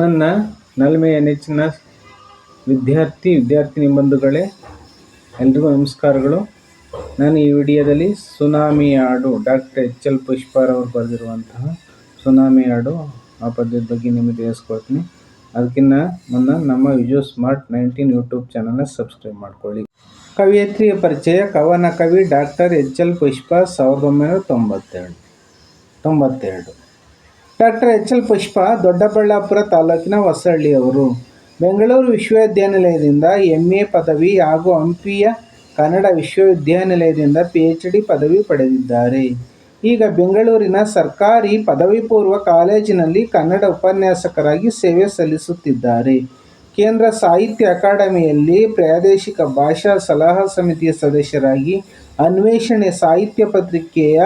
ನನ್ನ ನಲ್ಮೆಯ ನೆಚ್ಚಿನ ವಿದ್ಯಾರ್ಥಿ ವಿದ್ಯಾರ್ಥಿನಿ ಬಂಧುಗಳೇ ಎಲ್ರಿಗೂ ನಮಸ್ಕಾರಗಳು. ನಾನು ಈ ವಿಡಿಯೋದಲ್ಲಿ ಸುನಾಮಿ ಹಾಡು ಡಾಕ್ಟರ್ ಎಚ್ ಎಲ್ ಪುಷ್ಪಾರವರು ಬರೆದಿರುವಂತಹ ಸುನಾಮಿ ಹಾಡು ಆ ಪದ್ಯದ ಬಗ್ಗೆ ನಿಮಗೆ ತಿಳಿಸ್ಕೊಡ್ತೀನಿ. ಅದಕ್ಕಿಂತ ಮುನ್ನ ನಮ್ಮ ವಿಜು ಸ್ಮಾರ್ಟ್ ನೈನ್ಟೀನ್ ಯೂಟ್ಯೂಬ್ ಚಾನಲ್ನ ಸಬ್ಸ್ಕ್ರೈಬ್ ಮಾಡ್ಕೊಳ್ಳಿ. ಕವಿಯತ್ರಿಯ ಪರಿಚಯ, ಕವನ ಕವಿ ಡಾಕ್ಟರ್ ಎಚ್ ಎಲ್ ಪುಷ್ಪ ಸಾವಿರದ ಒಂಬೈನೂರ ತೊಂಬತ್ತೆರಡು ತೊಂಬತ್ತೆರಡು. Doctor H L Pushpa, Doddaballapura ತಾಲೂಕಿನ ಹೊಸಹಳ್ಳಿಯವರು. ಬೆಂಗಳೂರು ವಿಶ್ವವಿದ್ಯಾನಿಲಯದಿಂದ ಎಂ ಎ ಪದವಿ ಹಾಗೂ ಹಂಪಿಯ ಕನ್ನಡ ವಿಶ್ವವಿದ್ಯಾನಿಲಯದಿಂದ ಪಿ ಎಚ್ ಡಿ ಪದವಿ ಪಡೆದಿದ್ದಾರೆ. ಈಗ ಬೆಂಗಳೂರಿನ ಸರ್ಕಾರಿ ಪದವಿ ಪೂರ್ವ ಕಾಲೇಜಿನಲ್ಲಿ ಕನ್ನಡ ಉಪನ್ಯಾಸಕರಾಗಿ ಸೇವೆ ಸಲ್ಲಿಸುತ್ತಿದ್ದಾರೆ. ಕೇಂದ್ರ ಸಾಹಿತ್ಯ ಅಕಾಡೆಮಿಯಲ್ಲಿ ಪ್ರಾದೇಶಿಕ ಭಾಷಾ ಸಲಹಾ ಸಮಿತಿಯ ಸದಸ್ಯರಾಗಿ ಅನ್ವೇಷಣೆ ಸಾಹಿತ್ಯ ಪತ್ರಿಕೆಯ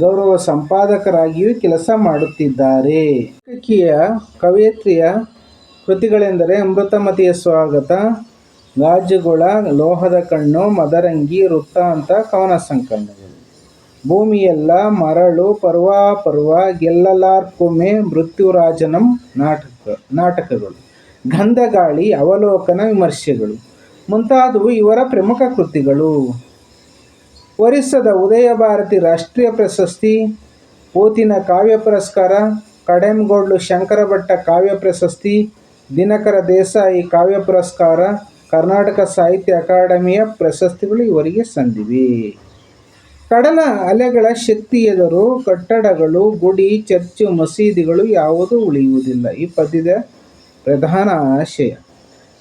ಗೌರವ ಸಂಪಾದಕರಾಗಿಯೂ ಕೆಲಸ ಮಾಡುತ್ತಿದ್ದಾರೆ. ಲೇಖಕಿಯ ಕವಯತ್ರಿಯ ಕೃತಿಗಳೆಂದರೆ ಅಮೃತಮತಿಯ ಸ್ವಾಗತ ಗಾಜುಗುಳ ಲೋಹದ ಕಣ್ಣು, ಮದರಂಗಿ, ವೃತ್ತಾಂತ ಕವನ ಸಂಕಲನಗಳು ಭೂಮಿಯೆಲ್ಲ ಮರಳು, ಪರ್ವಾಪರ್ವ ಗೆಲ್ಲಲಾರ್ಕೊಮ್ಮೆ ಮೃತ್ಯುರಾಜನಂ ನಾಟಕ, ನಾಟಕಗಳು. ಗಂಧಗಾಳಿ, ಅವಲೋಕನ ವಿಮರ್ಶೆಗಳು. ಮುಂತಾದವು ಇವರ ಪ್ರಮುಖ ಕೃತಿಗಳು. ಒರಿಸ್ಸಾದ ಉದಯ ಭಾರತಿ ರಾಷ್ಟ್ರೀಯ ಪ್ರಶಸ್ತಿ ಪೂತಿನ ಕಾವ್ಯ ಪುರಸ್ಕಾರ ಕಡೆಂಗೋಡ್ಲು ಶಂಕರ ಭಟ್ಟ ಕಾವ್ಯ ಪ್ರಶಸ್ತಿ, ದಿನಕರ ದೇಸಾಯಿ ಕಾವ್ಯ ಪುರಸ್ಕಾರ, ಕರ್ನಾಟಕ ಸಾಹಿತ್ಯ ಅಕಾಡೆಮಿಯ ಪ್ರಶಸ್ತಿಗಳು ಇವರಿಗೆ ಸಂದಿವೆ. ಕಡಲ ಅಲೆಗಳ ಶಕ್ತಿ ಎದುರು ಕಟ್ಟಡಗಳು, ಗುಡಿ, ಚರ್ಚು, ಮಸೀದಿಗಳು ಯಾವುದೂ ಉಳಿಯುವುದಿಲ್ಲ. ಈ ಪದ್ಯದ ಪ್ರಧಾನ ಆಶಯ.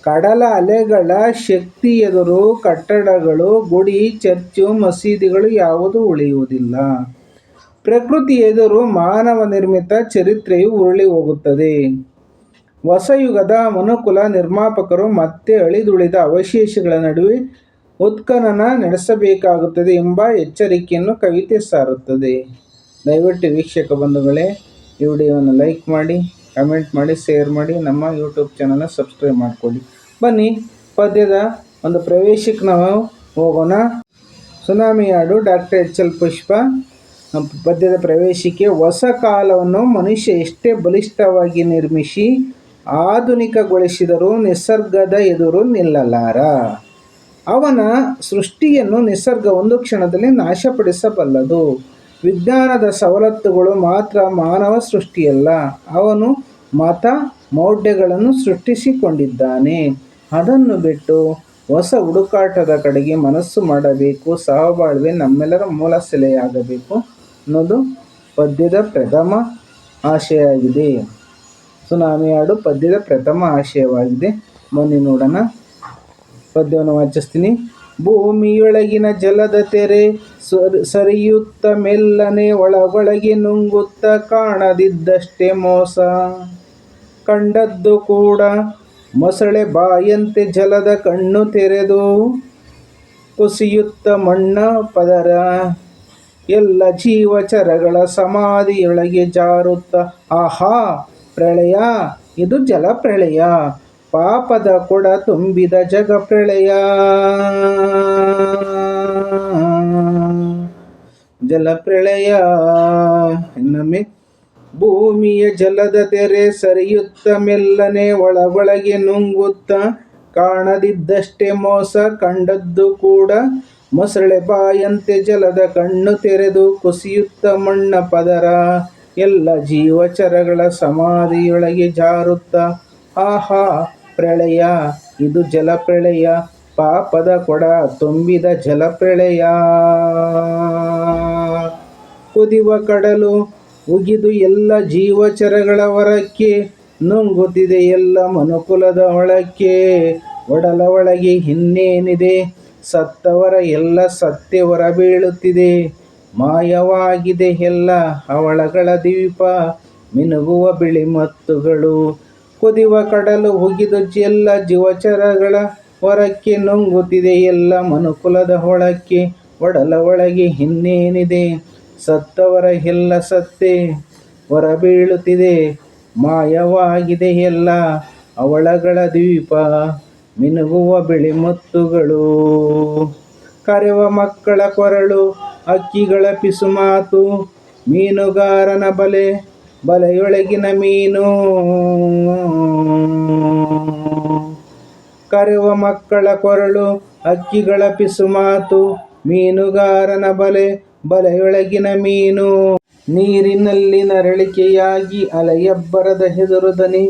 ಕಡಲ ಅಲೆಗಳ ಶಕ್ತಿ ಎದುರು ಕಟ್ಟಡಗಳು, ಗುಡಿ, ಚರ್ಚು, ಮಸೀದಿಗಳು ಯಾವುದೂ ಉಳಿಯುವುದಿಲ್ಲ. ಪ್ರಕೃತಿ ಎದುರು ಮಾನವ ನಿರ್ಮಿತ ಚರಿತ್ರೆಯು ಉರುಳಿ ಹೋಗುತ್ತದೆ. ಹೊಸಯುಗದ ಮನುಕುಲ ನಿರ್ಮಾಪಕರು ಮತ್ತೆ ಅಳಿದುಳಿದ ಅವಶೇಷಗಳ ನಡುವೆ ಉತ್ಖನನ ನಡೆಸಬೇಕಾಗುತ್ತದೆ ಎಂಬ ಎಚ್ಚರಿಕೆಯನ್ನು ಕವಿತೆ ಸಾರುತ್ತದೆ. ದಯವಿಟ್ಟು ವೀಕ್ಷಕ ಬಂಧುಗಳೇ, ಈ ವಿಡಿಯೋವನ್ನು ಲೈಕ್ ಮಾಡಿ, ಕಮೆಂಟ್ ಮಾಡಿ, ಶೇರ್ ಮಾಡಿ, ನಮ್ಮ ಯೂಟ್ಯೂಬ್ ಚಾನಲ್ನ ಸಬ್ಸ್ಕ್ರೈಬ್ ಮಾಡಿಕೊಳ್ಳಿ. ಬನ್ನಿ, ಪದ್ಯದ ಒಂದು ಪ್ರವೇಶಕ್ಕೆ ನಾವು ಹೋಗೋಣ. ಸುನಾಮಿ ಹಾಡು ಡಾಕ್ಟರ್ ಎಚ್ ಎಲ್ ಪುಷ್ಪ. ಪದ್ಯದ ಪ್ರವೇಶಕ್ಕೆ ಹೊಸ ಕಾಲವನ್ನು ಮನುಷ್ಯ ಎಷ್ಟೇ ಬಲಿಷ್ಠವಾಗಿ ನಿರ್ಮಿಸಿ, ಆಧುನಿಕಗೊಳಿಸಿದರೂ ನಿಸರ್ಗದ ಎದುರು ನಿಲ್ಲಲಾರ. ಅವನ ಸೃಷ್ಟಿಯನ್ನು ನಿಸರ್ಗ ಒಂದು ಕ್ಷಣದಲ್ಲಿ ನಾಶಪಡಿಸಬಲ್ಲದು. ವಿಜ್ಞಾನದ ಸವಲತ್ತುಗಳು ಮಾತ್ರ ಮಾನವ ಸೃಷ್ಟಿಯಲ್ಲ, ಅವನು ಮತ ಮೌಢ್ಯಗಳನ್ನು ಸೃಷ್ಟಿಸಿಕೊಂಡಿದ್ದಾನೆ. ಅದನ್ನು ಬಿಟ್ಟು ಹೊಸ ಹುಡುಕಾಟದ ಕಡೆಗೆ ಮನಸ್ಸು ಮಾಡಬೇಕು, ಸಹಬಾಳ್ವೆ ನಮ್ಮೆಲ್ಲರ ಮೂಲ ಸೆಲೆಯಾಗಬೇಕು ಅನ್ನೋದು ಪದ್ಯದ ಪ್ರಥಮ ಆಶಯವಾಗಿದೆ. ಸುನಾಮಿ ಹಾಡು ಪದ್ಯದ ಪ್ರಥಮ ಆಶಯವಾಗಿದೆ. ಬನ್ನಿ ನೋಡೋಣ. ಪದ್ಯವನ್ನು ವಾಚಿಸ್ತೀನಿ. ಭೂಮಿಯೊಳಗಿನ ಜಲದ ತೆರೆ ಸರಿ, ಸರಿಯುತ್ತ ಮೆಲ್ಲನೆ ಒಳಗೊಳಗೆ ನುಂಗುತ್ತ ಕಾಣದಿದ್ದಷ್ಟೇ ಮೋಸ. ಕಂಡದ್ದು ಕೂಡ ಮೊಸಳೆ ಬಾಯಂತೆ ಜಲದ ಕಣ್ಣು ತೆರೆದು ಕುಸಿಯುತ್ತ ಮಣ್ಣ ಪದರ. ಎಲ್ಲ ಜೀವಚರಗಳ ಸಮಾಧಿಯೊಳಗೆ ಜಾರುತ್ತ, ಆಹಾ, ಪ್ರಳಯ, ಇದು ಜಲ ಪ್ರಳಯ, ಪಾಪದ ಕೊಡ ತುಂಬಿದ ಜಗ ಪ್ರಳಯ. ಜಲ ಪ್ರಳಯ, ಇನ್ನೊಮ್ಮೆ ಭೂಮಿಯ ಜಲದ ತೆರೆ ಸರಿಯುತ್ತ ಮೆಲ್ಲನೆ ಒಳಗೊಳಗೆ ನುಂಗುತ್ತ ಕಾಣದಿದ್ದಷ್ಟೇ ಮೋಸ ಕಂಡದ್ದು ಕೂಡ ಮೊಸಳೆ ಬಾಯಂತೆ ಜಲದ ಕಣ್ಣು ತೆರೆದು ಕುಸಿಯುತ್ತ ಮಣ್ಣ ಪದರ. ಎಲ್ಲ ಜೀವಚರಗಳ ಸಮಾಧಿಯೊಳಗೆ ಜಾರುತ್ತ, ಆಹಾ, ಪ್ರಳಯ, ಇದು ಜಲಪ್ರಳಯ, ಪಾಪದ ಕೊಡ ತುಂಬಿದ ಜಲಪ್ರಳಯ. ಕುದಿವ ಕಡಲು ಉಗಿದು ಎಲ್ಲ ಜೀವಚರಗಳ ಹೊರಕ್ಕೆ ನುಂಗುತ್ತಿದೆ ಎಲ್ಲ ಮನುಕುಲದ ಒಳಕ್ಕೆ. ಒಡಲ ಒಳಗೆ ಇನ್ನೇನಿದೆ? ಸತ್ತವರ ಎಲ್ಲ ಸತ್ಯ ಹೊರ ಬೀಳುತ್ತಿದೆ ಮಾಯವಾಗಿದೆ ಎಲ್ಲ ಅವಳಗಳ ದ್ವೀಪ, ಮಿನುಗುವ ಬಿಳಿ ಮತ್ತುಗಳು. ಕುದಿವ ಕಡಲು ಉಗಿದು ಎಲ್ಲ ಜೀವಚರಗಳ ಹೊರಕ್ಕೆ ನುಂಗುತ್ತಿದೆ ಎಲ್ಲ ಮನುಕುಲದ ಒಳಕ್ಕೆ. ಒಡಲ ಒಳಗೆ ಇನ್ನೇನಿದೆ? ಸತ್ತವರ ಎಲ್ಲ ಸತ್ತೆ ಹೊರಬೀಳುತ್ತಿದೆ. ಮಾಯವಾಗಿದೆ ಎಲ್ಲ ಅವಳಗಳ ದ್ವೀಪ, ಮಿನುಗುವ ಬಿಳಿ ಮುತ್ತುಗಳು. ಕರೆವ ಮಕ್ಕಳ ಕೊರಳು, ಅಕ್ಕಿಗಳ ಪಿಸುಮಾತು, ಮೀನುಗಾರನ ಬಲೆ, ಬಲೆಯೊಳಗಿನ ಮೀನು. ಕರೆವ ಮಕ್ಕಳ ಕೊರಳು, ಅಕ್ಕಿಗಳ ಪಿಸುಮಾತು, ಮೀನುಗಾರನ ಬಲೆ ಬಲೆಯೊಳಗಿನ ಮೀನು, ನೀರಿನಲ್ಲಿ ನರಳಿಕೆಯಾಗಿ ಅಲೆಯಬ್ಬರದ ಹೆದರು ದನಿ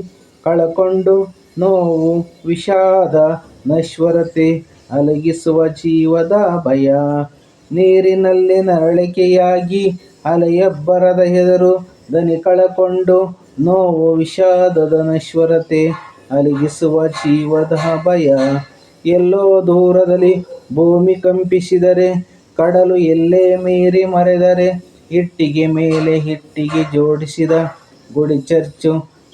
ಕಳಕೊಂಡು ನೋವು, ವಿಷಾದ, ನಶ್ವರತೆ ಅಲಗಿಸುವ ಜೀವದ ಭಯ. ನೀರಿನಲ್ಲಿ ನರಳಿಕೆಯಾಗಿ ಅಲೆಯಬ್ಬರದ ಹೆದರು ದನಿ ಕಳಕೊಂಡು ನೋವು, ವಿಷಾದದ ನಶ್ವರತೆ ಅಲಗಿಸುವ ಜೀವದ ಭಯ. ಎಲ್ಲೋ ದೂರದಲ್ಲಿ ಭೂಮಿ ಕಂಪಿಸಿದರೆ ಕಡಲು ಎಲ್ಲೇ ಮೀರಿ ಮರೆದರೆ ಇಟ್ಟಿಗೆ ಮೇಲೆ ಹಿಟ್ಟಿಗೆ ಜೋಡಿಸಿದ ಗುಡಿ ಚರ್ಚು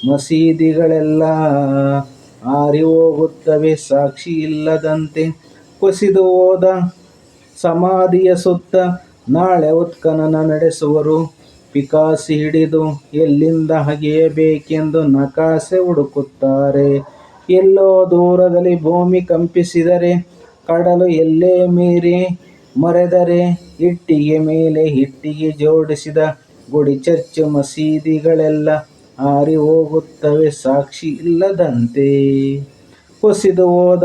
ಮಸೀದಿಗಳೆಲ್ಲ ಆರಿ ಹೋಗುತ್ತವೆ. ಸಾಕ್ಷಿ ಇಲ್ಲದಂತೆ ಕುಸಿದು ಹೋದ ಸಮಾಧಿಯ ಸುತ್ತ ನಾಳೆ ಉತ್ಖನನ ನಡೆಸುವರು. ಪಿಕಾಸಿ ಹಿಡಿದು ಎಲ್ಲಿಂದ ಹಗೆಯಬೇಕೆಂದು ನಕಾಸೆ ಹುಡುಕುತ್ತಾರೆ. ಎಲ್ಲೋ ದೂರದಲ್ಲಿ ಭೂಮಿ ಕಂಪಿಸಿದರೆ ಕಡಲು ಎಲ್ಲೇ ಮೀರಿ ಮರೆದರೆ ಇಟ್ಟಿಗೆ ಮೇಲೆ ಇಟ್ಟಿಗೆ ಜೋಡಿಸಿದ ಗುಡಿ ಚರ್ಚು ಮಸೀದಿಗಳೆಲ್ಲ ಆರಿ ಹೋಗುತ್ತವೆ, ಸಾಕ್ಷಿ ಇಲ್ಲದಂತೆ. ಕುಸಿದು ಹೋದ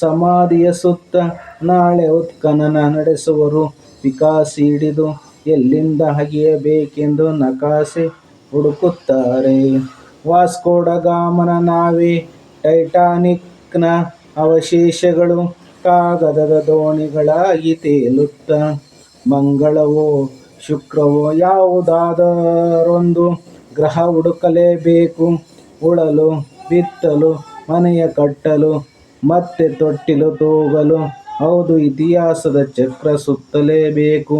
ಸಮಾಧಿಯ ಸುತ್ತ ನಾಳೆ ಉತ್ಖನನ ನಡೆಸುವರು. ವಿಕಾಸಿ ಹಿಡಿದು ಎಲ್ಲಿಂದ ಹಗೆಯಬೇಕೆಂದು ನಕಾಸೆ ಹುಡುಕುತ್ತಾರೆ. ವಾಸ್ಕೋಡ ಗಾಮನ ನಾವೇ, ಟೈಟಾನಿಕ್ನ ಅವಶೇಷಗಳು ಕಾಗದದ ದೋಣಿಗಳಾಗಿ ತೇಲುತ್ತ ಮಂಗಳವೋ, ಶುಕ್ರವೋ ಯಾವುದಾದರೊಂದು ಗ್ರಹ ಹುಡುಕಲೇಬೇಕು. ಉಳಲು, ಬಿತ್ತಲು, ಮನೆಯ ಕಟ್ಟಲು, ಮತ್ತೆ ತೊಟ್ಟಿಲು ತೂಗಲು, ಹೌದು, ಇತಿಹಾಸದ ಚಕ್ರ ಸುತ್ತಲೇಬೇಕು.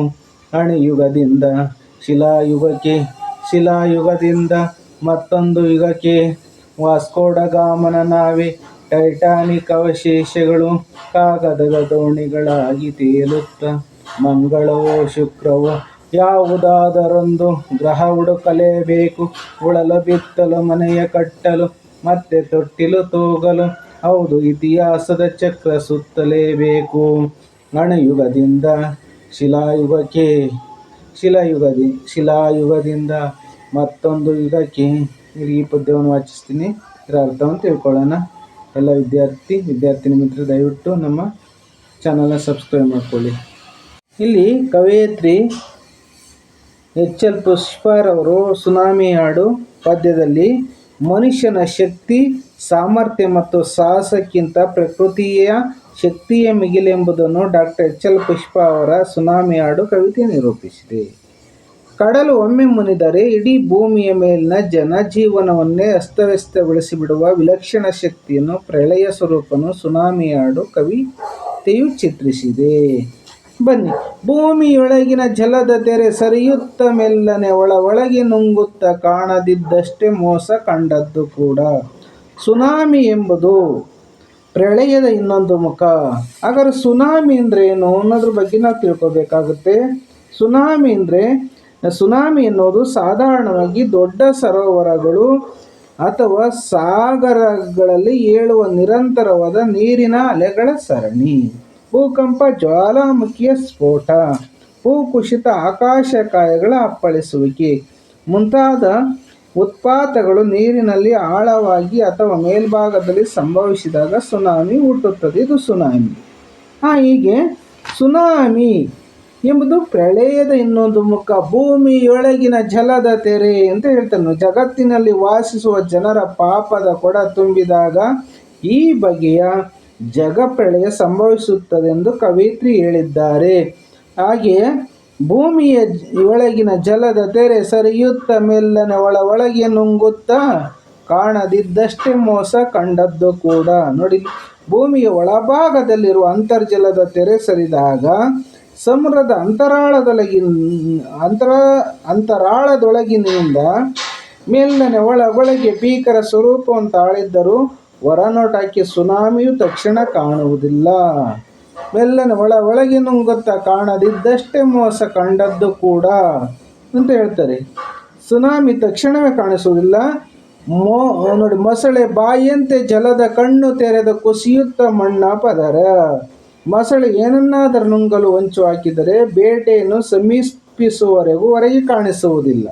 ಅಣಿಯುಗದಿಂದ ಶಿಲಾಯುಗಕ್ಕೆ, ಶಿಲಾಯುಗದಿಂದ ಮತ್ತೊಂದು ಯುಗಕ್ಕೆ. ವಾಸ್ಕೋಡಗಾಮನ ನಾವೆ ಟೈಟಾನಿಕ್ ಅವಶೇಷಗಳು ಕಾಗದದ ದೋಣಿಗಳಾಗಿ ತೇಲುತ್ತ ಮಂಗಳವೋ ಶುಕ್ರವೋ ಯಾವುದಾದರೊಂದು ಗ್ರಹ ಹುಡುಕಲೇಬೇಕು. ಉಳಲು ಬಿತ್ತಲು, ಮನೆಯ ಕಟ್ಟಲು, ಮತ್ತೆ ತೊಟ್ಟಿಲು ತೂಗಲು, ಹೌದು, ಇತಿಹಾಸದ ಚಕ್ರ ಸುತ್ತಲೇಬೇಕು. ಶಿಲಾ ಶಿಲಾಯುಗಕ್ಕೆ, ಶಿಲಾಯುಗದಿ, ಶಿಲಾಯುಗದಿಂದ ಮತ್ತೊಂದು ಯುಗಕ್ಕೆ. ಈ ಪದ್ಯವನ್ನು ವಾಚಿಸ್ತೀನಿ. ಇದರ ಅರ್ಥವನ್ನು ತಿಳ್ಕೊಳ್ಳೋಣ. ಎಲ್ಲ ವಿದ್ಯಾರ್ಥಿ ವಿದ್ಯಾರ್ಥಿನಿ ಮಿತ್ರರು ದಯವಿಟ್ಟು ನಮ್ಮ ಚಾನಲ್ನ ಸಬ್ಸ್ಕ್ರೈಬ್ ಮಾಡಿಕೊಳ್ಳಿ. ಇಲ್ಲಿ ಕವಯತ್ರಿ ಎಚ್ ಎಲ್ ಪುಷ್ಪಾರವರು ಸುನಾಮಿ ಹಾಡು ಪದ್ಯದಲ್ಲಿ, ಮನುಷ್ಯನ ಶಕ್ತಿ, ಸಾಮರ್ಥ್ಯ ಮತ್ತು ಸಾಹಸಕ್ಕಿಂತ ಪ್ರಕೃತಿಯ ಶಕ್ತಿಯೇ ಮಿಗಿಲೆಂಬುದನ್ನು ಡಾಕ್ಟರ್ ಎಚ್ ಎಲ್ ಪುಷ್ಪ ಅವರ ಸುನಾಮಿ ಹಾಡು ಕವಿತೆ ನಿರೂಪಿಸಿದೆ. ಕಡಲು ಒಮ್ಮೆ ಮುನಿದರೆ ಇಡೀ ಭೂಮಿಯ ಮೇಲಿನ ಜನಜೀವನವನ್ನೇ ಅಸ್ತವ್ಯಸ್ತಗೊಳಿಸಿಬಿಡುವ ವಿಲಕ್ಷಣ ಶಕ್ತಿಯನ್ನು ಪ್ರಳಯ ಸ್ವರೂಪನು ಸುನಾಮಿಯಾಡು ಕವಿತೆಯು ಚಿತ್ರಿಸಿದೆ. ಬನ್ನಿ, ಭೂಮಿಯೊಳಗಿನ ಜಲದ ತೆರೆ ಸರಿಯುತ್ತ ಮೆಲ್ಲನೆ, ಒಳ ಒಳಗೆ ನುಂಗುತ್ತ ಕಾಣದಿದ್ದಷ್ಟೇ ಮೋಸ ಕಂಡದ್ದು ಕೂಡ. ಸುನಾಮಿ ಎಂಬುದು ಪ್ರಳಯದ ಇನ್ನೊಂದು ಮುಖ. ಹಾಗಾದ್ರೆ ಸುನಾಮಿ ಅಂದರೆ ಏನು ಅನ್ನೋದ್ರ ಬಗ್ಗೆ ನಾವು ತಿಳ್ಕೊಬೇಕಾಗುತ್ತೆ. ಸುನಾಮಿ ಅಂದರೆ ಸುನಾಮಿ ಎನ್ನುವುದು ಸಾಧಾರಣವಾಗಿ ದೊಡ್ಡ ಸರೋವರಗಳು ಅಥವಾ ಸಾಗರಗಳಲ್ಲಿ ಏಳುವ ನಿರಂತರವಾದ ನೀರಿನ ಅಲೆಗಳ ಸರಣಿ. ಭೂಕಂಪ, ಜ್ವಾಲಾಮುಖಿಯ ಸ್ಫೋಟ, ಭೂಕುಸಿತ ಆಕಾಶಕಾಯಗಳ ಅಪ್ಪಳಿಸುವಿಕೆ. ಮುಂತಾದ ಉತ್ಪಾತಗಳು ನೀರಿನಲ್ಲಿ ಆಳವಾಗಿ ಅಥವಾ ಮೇಲ್ಭಾಗದಲ್ಲಿ ಸಂಭವಿಸಿದಾಗ ಸುನಾಮಿ ಹುಟ್ಟುತ್ತದೆ. ಇದು ಸುನಾಮಿ. ಹೀಗೆ ಸುನಾಮಿ ಎಂಬುದು ಪ್ರಳಯದ ಇನ್ನೊಂದು ಮುಖ. ಭೂಮಿಯೊಳಗಿನ ಜಲದ ತೆರೆ ಅಂತ ಹೇಳ್ತಾನೆ. ಜಗತ್ತಿನಲ್ಲಿ ವಾಸಿಸುವ ಜನರ ಪಾಪದ ಕೊಡ ತುಂಬಿದಾಗ ಈ ಬಗೆಯ ಸಂಭವಿಸುತ್ತದೆ ಸಂಭವಿಸುತ್ತದೆಂದು ಕವಿತ್ರಿ ಹೇಳಿದ್ದಾರೆ. ಹಾಗೆಯೇ ಭೂಮಿಯ ಒಳಗಿನ ಜಲದ ತೆರೆ ಸರಿಯುತ್ತ ಮೆಲ್ಲನೆ ಒಳ ಒಳಗೆ ನುಂಗುತ್ತಾ ಕಾಣದಿದ್ದಷ್ಟೇ ಮೋಸ ಕಂಡದ್ದು ಕೂಡ. ನೋಡಿ, ಭೂಮಿಯ ಒಳಭಾಗದಲ್ಲಿರುವ ಅಂತರ್ಜಲದ ತೆರೆ ಸರಿದಾಗ ಸಮುದ್ರದ ಅಂತರಾಳದೊಳಗಿ ಅಂತರ, ಅಂತರಾಳದೊಳಗಿನಿಂದ ಮೆಲ್ಲನೆ ಒಳ, ಒಳಗೆ ಭೀಕರ ಸ್ವರೂಪವನ್ನು ತಾಳಿದ್ದರೂ ಹೊರನೋಟಕ್ಕೆ ಸುನಾಮಿಯು ತಕ್ಷಣ ಕಾಣುವುದಿಲ್ಲ. ಮೆಲ್ಲನೆ ಒಳ, ಒಳಗೆ ನುಂಗುತ್ತಾ ಕಾಣದಿದ್ದಷ್ಟೇ ಮೋಸ ಕಂಡದ್ದು ಕೂಡ ಅಂತ ಹೇಳ್ತಾರೆ. ಸುನಾಮಿ ತಕ್ಷಣವೇ ಕಾಣಿಸುವುದಿಲ್ಲ. ಮೋ, ನೋಡಿ, ಮೊಸಳೆ ಬಾಯಿಯಂತೆ ಜಲದ ಕಣ್ಣು ತೆರೆದ ಕುಸಿಯುತ್ತ ಮಣ್ಣ ಪದರ ಮೊಸಳೆ ಏನನ್ನಾದರೂ ನುಂಗಲು ಹೊಂಚು ಹಾಕಿದರೆ ಬೇಟೆಯನ್ನು ಸಮೀಪಿಸುವವರೆಗೂ ಹೊರಗೆ ಕಾಣಿಸುವುದಿಲ್ಲ.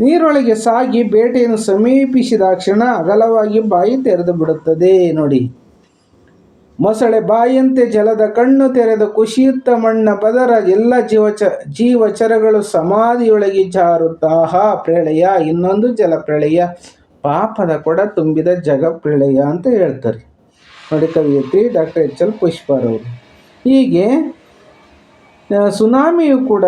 ನೀರೊಳಗೆ ಸಾಗಿ ಬೇಟೆಯನ್ನು ಸಮೀಪಿಸಿದ ಕ್ಷಣ ಅಗಲವಾಗಿ ಬಾಯಿ ತೆರೆದು ಬಿಡುತ್ತದೆ, ನೋಡಿ. ಮೊಸಳೆ ಬಾಯಿಯಂತೆ ಜಲದ ಕಣ್ಣು ತೆರೆದು ಕುಸಿಯುತ್ತ ಮಣ್ಣ ಪದರ ಎಲ್ಲ ಜೀವಚ ಜೀವಚರಗಳು ಸಮಾಧಿಯೊಳಗೆ ಜಾರುತ್ತಾ, ಆಹಾ, ಪ್ರಳಯ, ಇನ್ನೊಂದು ಜಲ ಪ್ರಳಯ ಪಾಪದ ಕೊಡ ತುಂಬಿದ ಜಗ ಪ್ರಳಯ ಅಂತ ಹೇಳ್ತಾರೆ. ಕವಿಯತ್ರಿ, ಡಾಕ್ಟರ್ ಎಚ್ ಎಲ್ ಪುಷ್ಪಾರವರು ಹೀಗೆ ಸುನಾಮಿಯು ಕೂಡ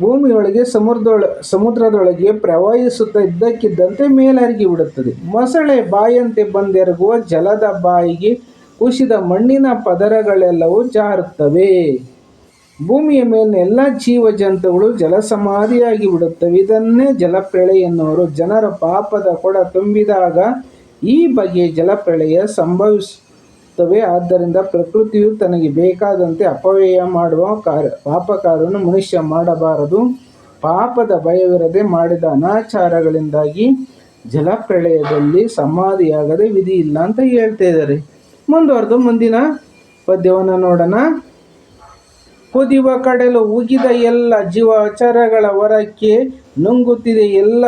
ಭೂಮಿಯೊಳಗೆ ಸಮುದ್ರದೊಳ, ಸಮುದ್ರದೊಳಗೆ ಪ್ರವಹಿಸುತ್ತಾ ಇದ್ದಕ್ಕಿದ್ದಂತೆ ಮೇಲರಿಗಿ ಬಿಡುತ್ತದೆ. ಮೊಸಳೆ ಬಾಯಂತೆ ಬಂದೆರಗುವ ಜಲದ ಬಾಯಿಗೆ ಕುಸಿದ ಮಣ್ಣಿನ ಪದರಗಳೆಲ್ಲವೂ ಜಾರುತ್ತವೆ. ಭೂಮಿಯ ಮೇಲಿನ ಎಲ್ಲ ಜೀವಜಂತುಗಳು ಜಲಸಮಾಧಿಯಾಗಿ ಬಿಡುತ್ತವೆ. ಇದನ್ನೇ ಜಲಪ್ರಳಯ ಎನ್ನುವರು. ಜನರ ಪಾಪದ ಕೊಡ ತುಂಬಿದಾಗ ಈ ಬಗೆಯ ಜಲಪ್ರಳಯ ಸಂಭವಿಸುತ್ತವೆ ಆದ್ದರಿಂದ ಪ್ರಕೃತಿಯು ತನಗೆ ಬೇಕಾದಂತೆ ಅಪವ್ಯಯ ಮಾಡುವ ಕಾರ್ಯ ಪಾಪ ಕಾರ್ಯವನ್ನು ಮನುಷ್ಯ ಮಾಡಬಾರದು. ಪಾಪದ ಭಯವಿರದೆ ಮಾಡಿದ ಅನಾಚಾರಗಳಿಂದಾಗಿ ಜಲಪ್ರಳಯದಲ್ಲಿ ಸಮಾಧಿಯಾಗದೆ ವಿಧಿ ಇಲ್ಲ ಅಂತ ಹೇಳ್ತಾ ಇದ್ದಾರೆ. ಮುಂದುವರೆದು ಮುಂದಿನ ಪದ್ಯವನ್ನು ನೋಡೋಣ. ಕುದಿವ ಕಡಲು ಉಗಿದ ಎಲ್ಲ ಜೀವಚರಗಳ ಹೊರಕ್ಕೆ ನುಂಗುತ್ತಿದೆ ಎಲ್ಲ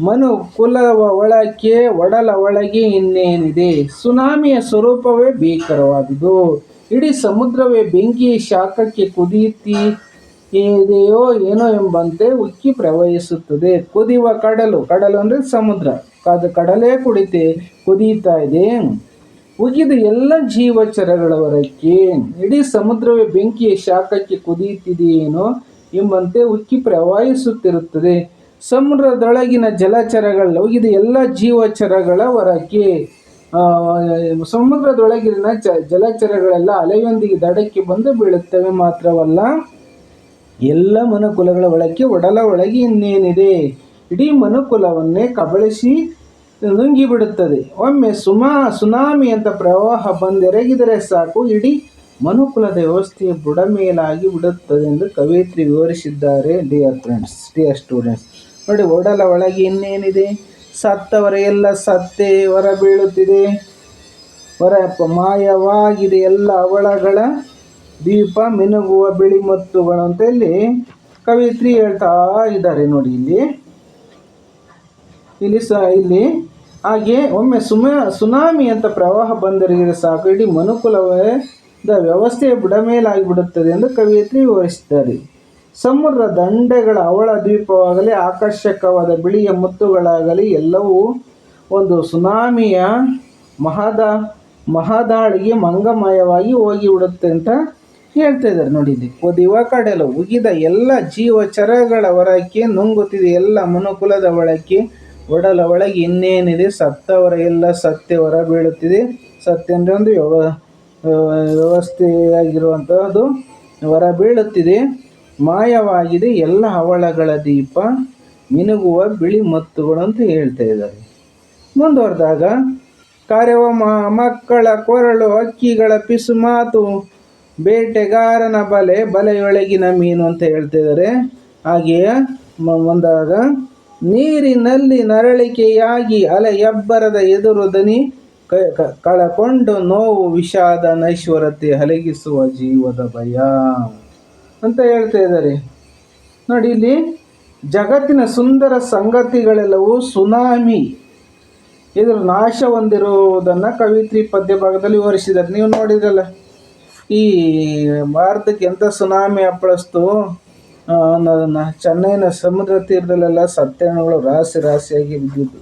ಮನು ಕುಲವ ಒಳಕ್ಕೆ ಒಡಲ ಒಳಗೆ ಇನ್ನೇನಿದೆ? ಸುನಾಮಿಯ ಸ್ವರೂಪವೇ ಭೀಕರವಾದುದು. ಇಡೀ ಸಮುದ್ರವೇ ಬೆಂಕಿ ಶಾಖಕ್ಕೆ ಕುದಿಯುತ್ತಿ ಇದೆಯೋ ಏನೋ ಎಂಬಂತೆ ಉಕ್ಕಿ ಪ್ರವಹಿಸುತ್ತದೆ. ಕುದಿಯುವ ಕಡಲು ಕಡಲು ಅಂದರೆ ಸಮುದ್ರ. ಅದು ಕಡಲೇ ಕುಡಿತೆ ಕುದಿಯುತ್ತಾ ಇದೆ. ಉಗಿದ ಎಲ್ಲ ಜೀವಚರಗಳವರಕ್ಕೆ ಇಡೀ ಸಮುದ್ರವೇ ಬೆಂಕಿಯ ಶಾಖಕ್ಕೆ ಕುದಿಯುತ್ತಿದೆಯೇನೋ ಎಂಬಂತೆ ಉಕ್ಕಿ ಪ್ರವಹಿಸುತ್ತಿರುತ್ತದೆ. ಸಮುದ್ರದೊಳಗಿನ ಜಲಚರಗಳ ಇದು ಎಲ್ಲ ಜೀವಚರಗಳ ಹೊರಕ್ಕೆ ಆ, ಸಮುದ್ರದೊಳಗಿನ ಜ ಜಲಚರಗಳೆಲ್ಲ ಅಲೆಯೊಂದಿಗೆ ದಡಕ್ಕೆ ಬಂದು ಬೀಳುತ್ತವೆ ಮಾತ್ರವಲ್ಲ ಎಲ್ಲ ಮನುಕುಲಗಳ ಒಳಕ್ಕೆ ಒಡಲ ಒಳಗೆ ಇನ್ನೇನಿದೆ? ಇಡೀ ಮನುಕುಲವನ್ನೇ ಕಬಳಿಸಿ ನುಂಗಿಬಿಡುತ್ತದೆ. ಒಮ್ಮೆ ಸುಮಾ ಸುನಾಮಿ ಅಂತ ಪ್ರವಾಹ ಬಂದೆರಗಿದರೆ ಸಾಕು ಇಡೀ ಮನುಕುಲದ ವ್ಯವಸ್ಥೆಯ ಬುಡಮೇಲಾಗಿ ಬಿಡುತ್ತದೆ ಎಂದು ಕವಿತ್ರಿ ವಿವರಿಸಿದ್ದಾರೆ ಡಿಯರ್ ಫ್ರೆಂಡ್ಸ್ ಡಿಯರ್ ಸ್ಟೂಡೆಂಟ್ಸ್ ನೋಡಿ, ಒಡಲ ಒಳಗೆ ಇನ್ನೇನಿದೆ? ಸತ್ತವರ ಎಲ್ಲ ಸತ್ತೇ ಹೊರ ಬೀಳುತ್ತಿದೆ. ಹೊರ ಮಾಯವಾಗಿದೆ ಎಲ್ಲ ಅವಳಗಳ ದೀಪ ಮಿನುಗುವ ಬಿಳಿ ಮತ್ತುಗಳು ಅಂತ ಇಲ್ಲಿ ಕವಿತ್ರಿ ಹೇಳ್ತಾ ಇದ್ದಾರೆ ನೋಡಿ ಇಲ್ಲಿ. ಇಲ್ಲಿ ಸ, ಇಲ್ಲಿ ಹಾಗೆ ಒಮ್ಮೆ ಸುಮ, ಸುನಾಮಿ ಅಂತ ಪ್ರವಾಹ ಬಂದರಿಗೆ ಸಾಕು. ಇಡೀ ಮನುಕುಲವೇ, ದ ವ್ಯವಸ್ಥೆಯ ಬುಡಮೇಲಾಗಿ ಬಿಡುತ್ತದೆ ಎಂದು ಕವಿಯತ್ರಿ ವಿವರಿಸಿದ್ದಾರೆ. ಸಮುದ್ರ ದಂಡೆಗಳ ಅವಳ ದ್ವೀಪವಾಗಲಿ, ಆಕರ್ಷಕವಾದ ಬಿಳಿಯ ಮುತ್ತುಗಳಾಗಲಿ, ಎಲ್ಲವೂ ಒಂದು ಸುನಾಮಿಯ ಮಹದ, ಮಹದಾಳಿಗೆ ಮಂಗಮಯವಾಗಿ ಹೋಗಿ ಉಡುತ್ತೆ ಅಂತ ಹೇಳ್ತಾ ಇದ್ದಾರೆ ನೋಡಿ ಇಲ್ಲಿ ಕುದಿಯುವ ಕಡಲು ಉಗಿದ ಎಲ್ಲ ಜೀವಚರಗಳ ಹೊರಕ್ಕೆ ನುಂಗುತ್ತಿದೆ ಎಲ್ಲ ಮನುಕುಲದ ಒಳಕ್ಕೆ, ಒಡಲ ಒಳಗೆ ಇನ್ನೇನಿದೆ, ಸತ್ತವರ ಎಲ್ಲ ಸತ್ಯ ಹೊರ ಬೀಳುತ್ತಿದೆ ಸತ್ಯ ಅಂದರೆ ಒಂದು ವ್ಯವ ವ್ಯವಸ್ಥೆಯಾಗಿರುವಂಥದ್ದು ಹೊರ ಬೀಳುತ್ತಿದೆ ಮಾಯವಾಗಿದೆ, ಎಲ್ಲ ಹವಳಗಳ ದೀಪ ಮಿನುಗುವ ಬಿಳಿ ಮತ್ತುಗಳು ಅಂತ ಹೇಳ್ತಾ ಇದ್ದಾರೆ. ಮುಂದುವರೆದಾಗ ಕರೆವ ಮ- ಮಕ್ಕಳ ಕೊರಳು, ಅಕ್ಕಿಗಳ ಪಿಸು ಮಾತು, ಬೇಟೆಗಾರನ ಬಲೆ, ಬಲೆಯೊಳಗಿನ ಮೀನು ಅಂತ ಹೇಳ್ತಿದ್ದಾರೆ ಹಾಗೆಯೇ ಮ- ಮುಂದಾಗ, ನೀರಿನಲ್ಲಿ ನರಳಿಕೆಯಾಗಿ ಅಲೆ ಎಬ್ಬರದ ಎದುರು ದನಿ ಕಳಕೊಂಡು ನೋವು, ವಿಷಾದ ನೈಶ್ವರತೆ ಹಲಗಿಸುವ ಜೀವದ ಭಯ. ಅಂತ ಹೇಳ್ತಾ ಇದ್ದಾರೆ. ನೋಡಿ ಇಲ್ಲಿ, ಜಗತ್ತಿನ ಸುಂದರ ಸಂಗತಿಗಳೆಲ್ಲವೂ ಸುನಾಮಿ. ಇದರ ನಾಶ ಹೊಂದಿರುವುದನ್ನು ಕವಿತ್ರಿ ಪದ್ಯ ಭಾಗದಲ್ಲಿ ವಿವರಿಸಿದ್ದಾರೆ. ನೀವು ನೋಡಿದ್ರಲ್ಲ, ಈ ಭಾರತಕ್ಕೆ ಎಂಥ ಸುನಾಮಿ ಅಪ್ಪಳಿಸ್ತು? ಅನ್ನೋದನ್ನು. ಚೆನ್ನೈನ ಸಮುದ್ರ ತೀರದಲ್ಲೆಲ್ಲ ಸತ್ಯಗಳು ರಾಶಿ ರಾಶಿಯಾಗಿ ಬಿದ್ದಿದ್ದು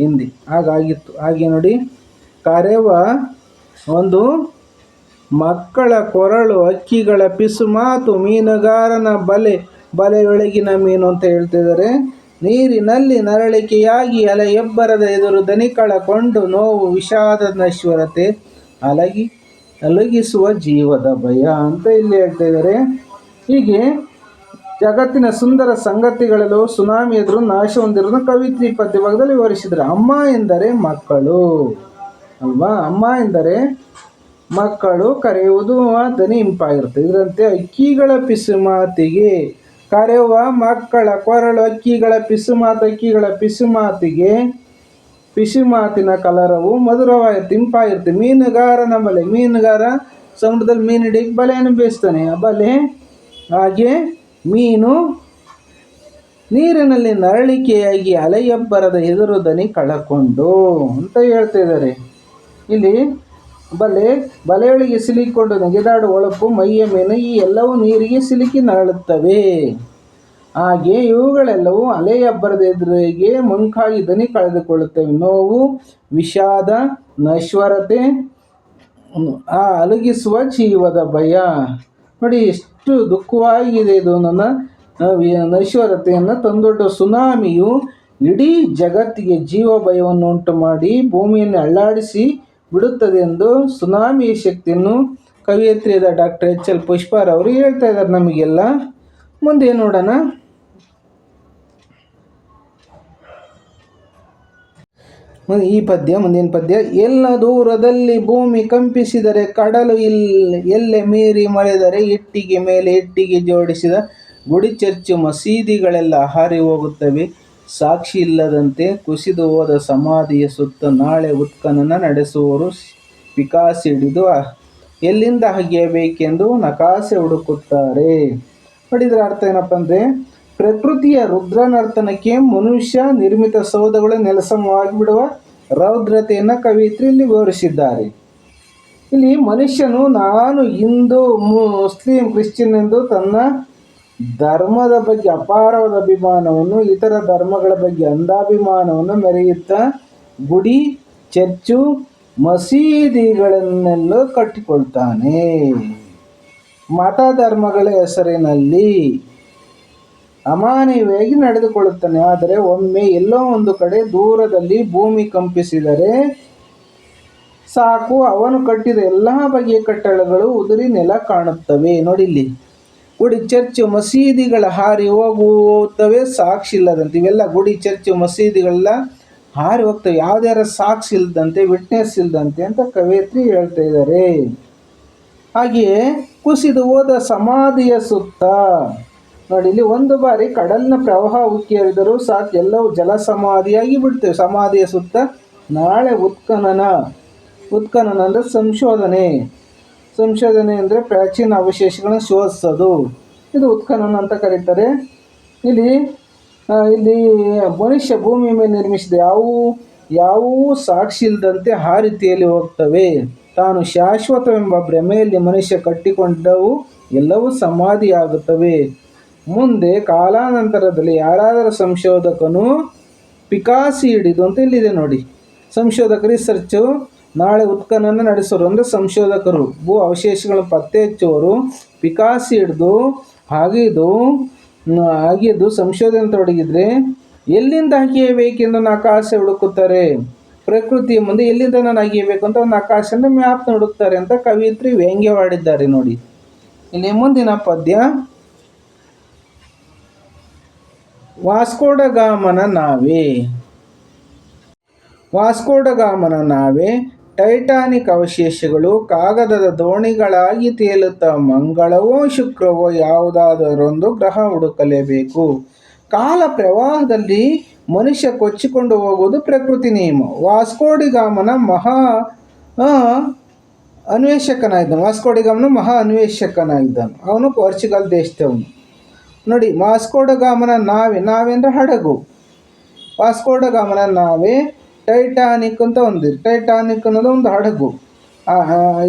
ಹಿಂದಿ. ಹಾಗಾಗಿತ್ತು. ಹಾಗೆ ನೋಡಿ ಕಾರ್ಯವ ಒಂದು ಮಕ್ಕಳ ಕೊರಳು, ಅಕ್ಕಿಗಳ ಪಿಸು ಮಾತು ಮೀನುಗಾರನ ಬಲೆ ಬಲೆಯೊಳಗಿನ ಮೀನು ಅಂತ ಹೇಳ್ತಿದ್ದಾರೆ. ನೀರಿನಲ್ಲಿ ನರಳಿಕೆಯಾಗಿ ಅಲೆ ಎದುರು ದನಿಕಳ ಕೊಂಡು ನೋವು ವಿಷಾದ ನಶ್ವರತೆ ಅಲಗಿ, ಅಲಗಿಸುವ ಜೀವದ ಭಯ ಅಂತ ಇಲ್ಲಿ ಹೇಳ್ತಾ ಇದ್ದಾರೆ ಹೀಗೆ ಜಗತ್ತಿನ ಸುಂದರ ಸಂಗತಿಗಳಲ್ಲೂ ಸುನಾಮಿ ಎದುರು ನಾಶ ಹೊಂದಿರೋದನ್ನ ಕವಿತ್ರಿ ಪದ್ಯ ಭಾಗದಲ್ಲಿ ವಿವರಿಸಿದ್ರು ಅಮ್ಮ ಎಂದರೆ ಮಕ್ಕಳು, ಅಲ್ವಾ? ಅಮ್ಮ ಎಂದರೆ ಮಕ್ಕಳು ಕರೆಯುವುದು ದನಿ ಇಂಪಾಗಿರುತ್ತೆ. ಇದರಂತೆ ಅಕ್ಕಿಗಳ ಪಿಸು ಮಾತಿಗೆ ಕರೆಯುವ ಮಕ್ಕಳ ಕೊರಳು ಅಕ್ಕಿಗಳ ಪಿಸು ಮಾತು ಅಕ್ಕಿಗಳ ಪಿಸು ಮಾತಿಗೆ ಪಿಸು ಮಾತಿನ ಕಲರವು ಮಧುರವಾಗಿರುತ್ತೆ ಇಂಪಾಗಿರುತ್ತೆ. ಮೀನುಗಾರ ಬಲೆ, ಮೀನುಗಾರ ಸಮುದ್ರದಲ್ಲಿ ಮೀನು ಹಿಡಿಯಕ್ಕೆ ಬಲೆಯನ್ನು ಬೀಸ್ತಾನೆ ಆ ಬಲೆ ಹಾಗೆ ಮೀನು ನೀರಿನಲ್ಲಿ ನರಳಿಕೆಯಾಗಿ ಅಲೆಯಬ್ಬರದ ಎದುರು ದನಿ ಕಳಕೊಂಡು ಅಂತ ಹೇಳ್ತಿದ್ದಾರೆ ಇಲ್ಲಿ ಬಲೆ, ಬಲೆಯೊಳಗೆ ಸಿಲುಕಿಕೊಂಡು ನಗೆದಾಡು ಒಳಪು ಮೈಯ ಮೇಲೆ ಈ ಎಲ್ಲವೂ ನೀರಿಗೆ ಸಿಲುಕಿ ನರಳುತ್ತವೆ. ಹಾಗೆ ಇವುಗಳೆಲ್ಲವೂ ಅಲೆಯಬ್ಬರದ ಎದುರಿಗೆ ಮುಂಕಾಗಿ ದನಿ ಕಳೆದುಕೊಳ್ಳುತ್ತವೆ. ನೋವು, ವಿಷಾದ, ನಶ್ವರತೆ, ಆ ಅಲುಗಿಸುವ ಜೀವದ ಭಯ. ನೋಡಿ, ಎಷ್ಟು ದುಃಖವಾಗಿದೆ ಇದು. ನನ್ನ ನೈಶ್ವರತೆಯನ್ನು ತಂದೊಡ್ಡ ಸುನಾಮಿಯು ಇಡೀ ಜಗತ್ತಿಗೆ ಜೀವ ಭಯವನ್ನು ಉಂಟು ಮಾಡಿ ಭೂಮಿಯನ್ನು ಅಲ್ಲಾಡಿಸಿ ಬಿಡುತ್ತದೆ ಎಂದು ಸುನಾಮಿ ಶಕ್ತಿಯನ್ನು ಕವಿಯತ್ರಿಯಾದ ಡಾಕ್ಟರ್ ಎಚ್ ಎಲ್ ಪುಷ್ಪಾರವರು ಹೇಳ್ತಾ ಇದ್ದಾರೆ ನಮಗೆಲ್ಲ. ಮುಂದೆ ನೋಡೋಣ. ಈ ಪದ್ಯ, ಮುಂದಿನ ಪದ್ಯ. ಎಲ್ಲ ದೂರದಲ್ಲಿ ಭೂಮಿ ಕಂಪಿಸಿದರೆ ಕಡಲು ಇಲ್ಲಿ ಎಲ್ಲೆ ಮೀರಿ ಮರೆದರೆ ಇಟ್ಟಿಗೆ ಮೇಲೆ ಇಟ್ಟಿಗೆ ಜೋಡಿಸಿದ ಗುಡಿ ಚರ್ಚು ಮಸೀದಿಗಳೆಲ್ಲ ಹಾರಿ ಹೋಗುತ್ತವೆ. ಸಾಕ್ಷಿ ಇಲ್ಲದಂತೆ ಕುಸಿದು ಹೋದ ಸಮಾಧಿಯ ಸುತ್ತ ನಾಳೆ ಉತ್ಖನನ ನಡೆಸುವರು ಪಿಕಾಸಿ ಹಿಡಿದು ಎಲ್ಲಿಂದ ಹಗೆಯಬೇಕೆಂದು ನಕಾಸೆ ಹುಡುಕುತ್ತಾರೆ. ನೋಡಿದ್ರ ಅರ್ಥ ಏನಪ್ಪ ಅಂದರೆ, ಪ್ರಕೃತಿಯ ರುದ್ರನರ್ತನಕ್ಕೆ ಮನುಷ್ಯ ನಿರ್ಮಿತ ಸೌಧಗಳು ನೆಲಸಮವಾಗಿ ಬಿಡುವ ರೌದ್ರತೆಯನ್ನು ಕವಿಯತ್ರಿ ಇಲ್ಲಿ ವಿವರಿಸಿದ್ದಾರೆ. ಇಲ್ಲಿ ಮನುಷ್ಯನು ನಾನು ಹಿಂದೂ ಮುಸ್ಲಿಂ, ಕ್ರಿಶ್ಚಿಯನ್ ಎಂದು ತನ್ನ ಧರ್ಮದ ಬಗ್ಗೆ ಅಪಾರವಾದ ಅಭಿಮಾನವನ್ನು, ಇತರ ಧರ್ಮಗಳ ಬಗ್ಗೆ ಅಂಧಾಭಿಮಾನವನ್ನು ಮೆರೆಯುತ್ತಾ, ಗುಡಿ, ಚರ್ಚು, ಮಸೀದಿಗಳನ್ನೆಲ್ಲ ಕಟ್ಟಿಕೊಳ್ತಾನೆ. ಮತ ಧರ್ಮಗಳ ಹೆಸರಿನಲ್ಲಿ ಅಮಾನವೀಯವಾಗಿ ನಡೆದುಕೊಳ್ಳುತ್ತಾನೆ. ಆದರೆ ಒಮ್ಮೆ ಎಲ್ಲೋ ಒಂದು ಕಡೆ ದೂರದಲ್ಲಿ ಭೂಮಿ ಕಂಪಿಸಿದರೆ ಸಾಕು, ಅವನು ಕಟ್ಟಿದ ಎಲ್ಲ ಬಗೆಯ ಕಟ್ಟಡಗಳು ಉದುರಿ ನೆಲ ಕಾಣುತ್ತವೆ. ನೋಡಿ ಇಲ್ಲಿ. ಗುಡಿ ಚರ್ಚು ಮಸೀದಿಗಳ ಹಾರಿ ಹೋಗುತ್ತವೆ ಸಾಕ್ಷಿ ಇಲ್ಲದಂತೆ. ಇವೆಲ್ಲ ಗುಡಿ ಚರ್ಚು ಮಸೀದಿಗಳೆಲ್ಲ ಹಾರಿ ಹೋಗ್ತವೆ ಯಾವ್ದಾರ ಸಾಕ್ಷಿ ಇಲ್ಲದಂತೆ ವಿಟ್ನೆಸ್ ಇಲ್ಲದಂತೆ ಅಂತ ಕವಯಿತ್ರಿ ಹೇಳ್ತಾ ಇದ್ದಾರೆ. ಹಾಗೆಯೇ ಕುಸಿದು ಹೋದ ಸಮಾಧಿಯ ಸುತ್ತ, ನೋಡಿ ಇಲ್ಲಿ ಒಂದು ಬಾರಿ ಕಡಲಿನ ಪ್ರವಾಹ ಉಕ್ಕಿ ಹರಿದರೂ ಸಾಕು ಎಲ್ಲವೂ ಜಲ ಸಮಾಧಿಯಾಗಿ ಬಿಡ್ತೇವೆ. ಸಮಾಧಿಯ ಸುತ್ತ ನಾಳೆ ಉತ್ಖನನ. ಉತ್ಖನನ ಅಂದರೆ ಸಂಶೋಧನೆ. ಸಂಶೋಧನೆ ಅಂದರೆ ಪ್ರಾಚೀನ ಅವಶೇಷಗಳನ್ನು ಶೋಧಿಸೋದು. ಇದು ಉತ್ಖನನ ಅಂತ ಕರೀತಾರೆ. ಇಲ್ಲಿ ಇಲ್ಲಿ ಮನುಷ್ಯ ಭೂಮಿ ಮೇಲೆ ನಿರ್ಮಿಸಿದ ಯಾವುವು, ಯಾವುವೂ ಸಾಕ್ಷಿ ಇಲ್ಲದಂತೆ ಆ ರೀತಿಯಲ್ಲಿ ಹೋಗ್ತವೆ. ತಾನು ಶಾಶ್ವತವೆಂಬ ಭ್ರಮೆಯಲ್ಲಿ ಮನುಷ್ಯ ಕಟ್ಟಿಕೊಂಡವು ಎಲ್ಲವೂ ಸಮಾಧಿಯಾಗುತ್ತವೆ. ಮುಂದೆ ಕಾಲಾನಂತರದಲ್ಲಿ ಯಾರಾದರೂ ಸಂಶೋಧಕನು ಪಿಕಾಸಿ ಹಿಡಿದು ಅಂತ ಇಲ್ಲಿದೆ ನೋಡಿ. ಸಂಶೋಧಕ ರಿಸರ್ಚು ನಾಳೆ ಉತ್ಖನನ ನಡೆಸೋರು ಅಂದರೆ ಸಂಶೋಧಕರು. ಭೂ ಅವಶೇಷಗಳ ಪತ್ತೆ ಹಚ್ಚುವರು ಪಿಕಾಸಿ ಹಿಡಿದು ಅಗಿದು ಆಗಿದ್ದು ಸಂಶೋಧನೆ ತೊಡಗಿದ್ರೆ ಎಲ್ಲಿಂದ ಅಗಿಯಬೇಕೆಂದು ನಕಾಸೆ ಹುಡುಕುತ್ತಾರೆ. ಪ್ರಕೃತಿಯ ಮುಂದೆ ಎಲ್ಲಿಂದ ನಾನು ಅಗಿಯಬೇಕು ಅಂತ ಒಂದು ನಕಾಶೆಯಿಂದ ಮ್ಯಾಪ್ ಹುಡುಕ್ತಾರೆ ಅಂತ ಕವಿಯತ್ರಿ ವ್ಯಂಗ್ಯವಾಡಿದ್ದಾರೆ ನೋಡಿ. ಇಲ್ಲಿ ಮುಂದಿನ ಪದ್ಯ. ವಾಸ್ಕೋಡಗಾಮನ ನಾವೇ. ವಾಸ್ಕೋಡಗಾಮನ ನಾವೇ. ಟೈಟಾನಿಕ್ ಅವಶೇಷಗಳು ಕಾಗದದ ದೋಣಿಗಳಾಗಿ ತೇಲುತ್ತಾ ಮಂಗಳವೋ ಶುಕ್ರವೋ ಯಾವುದಾದರೊಂದು ಗ್ರಹ ಹುಡುಕಲೇಬೇಕು. ಕಾಲ ಪ್ರವಾಹದಲ್ಲಿ ಮನುಷ್ಯ ಕೊಚ್ಚಿಕೊಂಡು ಹೋಗುವುದು ಪ್ರಕೃತಿ ನಿಯಮ. ವಾಸ್ಕೋಡಿಗಾಮನ ಮಹಾ ಅನ್ವೇಷಕನಾಗಿದ್ದನು. ವಾಸ್ಕೋಡಿಗಾಮನ ಮಹಾ ಅನ್ವೇಷಕನಾಗಿದ್ದನು. ಅವನು ಪೋರ್ಚುಗಲ್ ದೇಶದವನು. ನೋಡಿ, ವಾಸ್ಕೋಡಗಾಮನ ನಾವೆ ನಾವೆ ಅಂದರೆ ಹಡಗು. ವಾಸ್ಕೋಡಗಾಮನ ನಾವೇ ಟೈಟಾನಿಕ್ ಅಂತ ಒಂದು ಟೈಟಾನಿಕ್ ಅನ್ನೋದು ಒಂದು ಹಡಗು.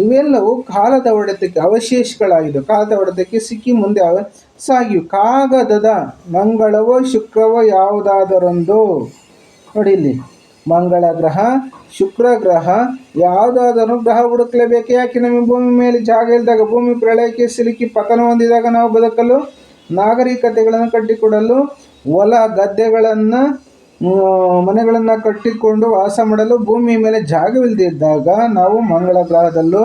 ಇವೆಲ್ಲವೂ ಕಾಲದ ಹೊಡೆತಕ್ಕೆ ಅವಶೇಷಗಳಾಗಿದೆ ಕಾಲದ ಹೊಡೆತಕ್ಕೆ ಸಿಕ್ಕಿ ಮುಂದೆ ಅವ ಕಾಗದದ ಮಂಗಳವೋ ಶುಕ್ರವೋ ಯಾವುದಾದರೊಂದು. ನೋಡಿ ಇಲ್ಲಿ. ಮಂಗಳ ಗ್ರಹ, ಶುಕ್ರ ಗ್ರಹ ಯಾವುದಾದರೂ ಗ್ರಹ ಹುಡುಕ್ಲೇಬೇಕು. ಯಾಕೆ ನಮಗೆ ಭೂಮಿ ಮೇಲೆ ಜಾಗ ಇಲ್ದಾಗ ಭೂಮಿ ಪ್ರಳಯಕ್ಕೆ ಸಿಲುಕಿ ಪತನ ಹೊಂದಿದಾಗ ನಾವು ಬದುಕಲು, ನಾಗರಿಕತೆಗಳನ್ನು ಕಟ್ಟಿಕೊಡಲು, ಹೊಲ ಗದ್ದೆಗಳನ್ನು ಮನೆಗಳನ್ನು ಕಟ್ಟಿಕೊಂಡು ವಾಸ ಮಾಡಲು ಭೂಮಿ ಮೇಲೆ ಜಾಗವಿಲ್ಲದಿದ್ದಾಗ ನಾವು ಮಂಗಳ ಗ್ರಹದಲ್ಲೂ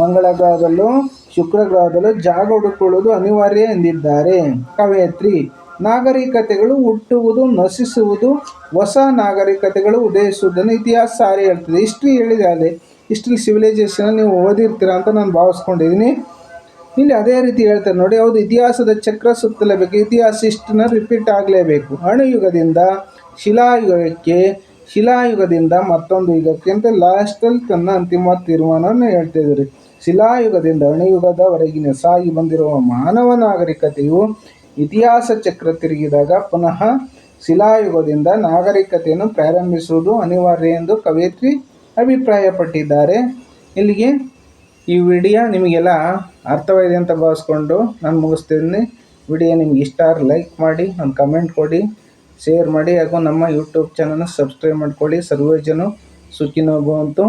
ಮಂಗಳ ಗ್ರಹದಲ್ಲೂ ಶುಕ್ರ ಗ್ರಹದಲ್ಲೂ ಜಾಗ ಹುಡುಕೊಳ್ಳುವುದು ಅನಿವಾರ್ಯ ಎಂದಿದ್ದಾರೆ. ಕವಯತ್ರಿ ನಾಗರಿಕತೆಗಳು ಹುಟ್ಟುವುದು, ನಶಿಸುವುದು, ಹೊಸ ನಾಗರಿಕತೆಗಳು ಉದಯಿಸುವುದನ್ನು ಇತಿಹಾಸ ಸಾರಿ ಹೇಳ್ತದೆ. ಹಿಸ್ಟ್ರಿ ಹೇಳಿದೆ ಅದೇ. ಹಿಸ್ಟ್ರಿ ಸಿವಿಲೈಸೇಷನ್ ನೀವು ಓದಿರ್ತೀರ ಅಂತ ನಾನು ಭಾವಿಸ್ಕೊಂಡಿದ್ದೀನಿ. ಇಲ್ಲಿ ಅದೇ ರೀತಿ ಹೇಳ್ತಾರೆ ನೋಡಿ, ಹೌದು, ಇತಿಹಾಸದ ಚಕ್ರ ಸುತ್ತಲೇಬೇಕು ಇತಿಹಾಸ ಇಷ್ಟನ್ನ ರಿಪೀಟ್ ಆಗಲೇಬೇಕು. ಅಣುಯುಗದಿಂದ ಶಿಲಾಯುಗಕ್ಕೆ ಶಿಲಾಯುಗದಿಂದ ಮತ್ತೊಂದು ಯುಗಕ್ಕಿಂತ ಲಾಸ್ಟಲ್ಲಿ ತನ್ನ ಅಂತಿಮ ತೀರ್ಮಾನವನ್ನು ಹೇಳ್ತಾ ಇದ್ದಾರೆ. ಶಿಲಾಯುಗದಿಂದ ಅಣುಯುಗದವರೆಗಿನ ಸಾಗಿ ಬಂದಿರುವ ಮಾನವ ನಾಗರಿಕತೆಯು ಇತಿಹಾಸ ಚಕ್ರ ತಿರುಗಿದಾಗ ಪುನಃ ಶಿಲಾಯುಗದಿಂದ ನಾಗರಿಕತೆಯನ್ನು ಪ್ರಾರಂಭಿಸುವುದು ಅನಿವಾರ್ಯ ಎಂದು ಕವಯಿತ್ರಿ ಅಭಿಪ್ರಾಯಪಟ್ಟಿದ್ದಾರೆ. ಇಲ್ಲಿಗೆ ಈ ವಿಡಿಯೋ ನಿಮಗೆಲ್ಲ ಅರ್ಥವಾಗಿದೆ ಅಂತ ಭಾವಿಸ್ಕೊಂಡು ನಾನು ಮುಗಿಸ್ತೀನಿ. ವಿಡಿಯೋ ನಿಮ್ಗೆ ಇಷ್ಟ ಲೈಕ್ ಮಾಡಿ, ಒಂದು ಕಮೆಂಟ್ ಕೊಡಿ. ಶೇರ್ ಮಾಡಿ ಹಾಗೂ ನಮ್ಮ ಯೂಟ್ಯೂಬ್ ಚಾನಲ್ನ ಸಬ್ಸ್ಕ್ರೈಬ್ ಮಾಡ್ಕೊಳ್ಳಿ. ಸರ್ವೇ ಜನ ಸುಖಿನೋ ಭವಂತು